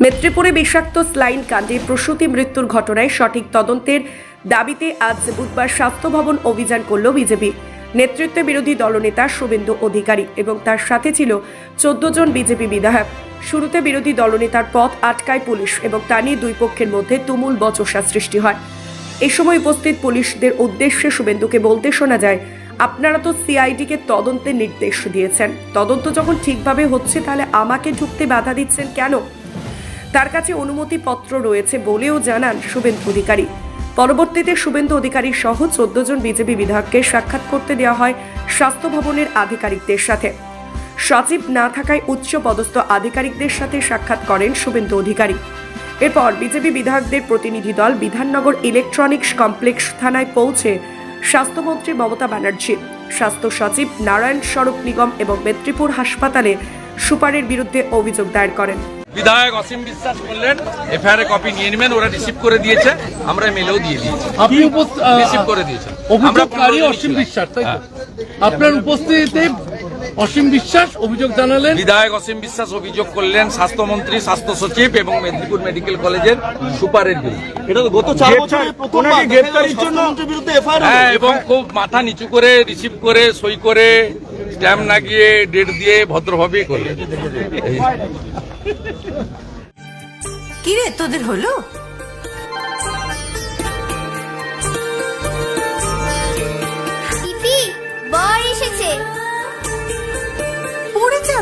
মেত্রীপুরে বিষাক্ত স্লাইন কাণ্ডে প্রসূতি মৃত্যুর ঘটনায় সঠিক তদন্তের দাবিতে আজ বুধবার স্বাস্থ্য ভবন অভিযান করল বিজেপি। নেতৃত্বে বিরোধী দলনেতা শুভেন্দু অধিকারী এবং তার সাথে ছিল চোদ্দ জন বিজেপি বিধায়ক। শুরুতে বিরোধী দলনেতার পথ আটকায় পুলিশ এবং তা নিয়ে দুই পক্ষের মধ্যে তুমুল বচসা সৃষ্টি হয়। এ সময় উপস্থিত পুলিশদের উদ্দেশ্যে শুভেন্দুকে বলতে শোনা যায়, আপনারা তো সিআইডিকে তদন্তের নির্দেশ দিয়েছেন। তদন্ত যখন ঠিকভাবে হচ্ছে তাহলে আমাকে ঢুকতে বাধা দিচ্ছেন কেন? তার কাছে অনুমতিপত্র রয়েছে বলেও জানান শুভেন্দু অধিকারী। পরবর্তীতে শুভেন্দু অধিকারী সহ চোদ্দ জন বিজেপি বিধায়ককে সাক্ষাৎ করতে দেওয়া হয় স্বাস্থ্য ভবনের আধিকারিকদের সাথে। সচিব না থাকায় উচ্চ পদস্থ আধিকারিকদের সাথে সাক্ষাৎ করেন শুভেন্দু অধিকারী। এরপর বিজেপি বিধায়কদের প্রতিনিধি দল বিধাননগর ইলেকট্রনিক্স কমপ্লেক্স থানায় পৌঁছে স্বাস্থ্যমন্ত্রী মমতা ব্যানার্জি, স্বাস্থ্য সচিব নারায়ণ সড়ক নিগম এবং মেদিনীপুর হাসপাতালে সুপারের বিরুদ্ধে অভিযোগ দায়ের করেন। বিধায়ক অসীম বিশ্বাস বললেন এফআইআর কপি নিয়ে নেবেন ওরা রিসিভ করে দিয়েছে আমরা মেলেও দিয়ে দিয়েছি। আপনি রিসিভ করে দিয়েছেন অভিযোগকারী অসীম বিশ্বাস তাই হ্যাঁ। আপনার উপস্থিতিতে অসীম বিশ্বাস অভিযোগ জানালেন। বিধায়ক অসীম বিশ্বাস অভিযোগ করলেন স্বাস্থ্যমন্ত্রী স্বাস্থ্য সচিব এবং মেদিনীপুর মেডিকেল কলেজের সুপারের বিরুদ্ধে। এটা তো গত চার বছরে জন্য হ্যাঁ এবং খুব মাথা নিচু করে রিসিভ করে সই করে স্ট্যাম্প লাগিয়ে ডেট দিয়ে ভদ্রভাবে করলেন। কিরে তোদের হলো?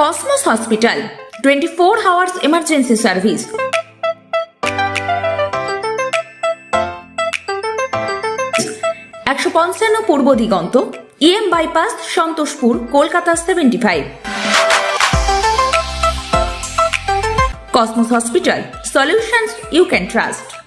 Cosmos hospital twenty four hours emergency service একশো পঞ্চান্ন Purba Diganta EM bypass Santoshpur, Kolkata seventy five Cosmos hospital solutions you can trust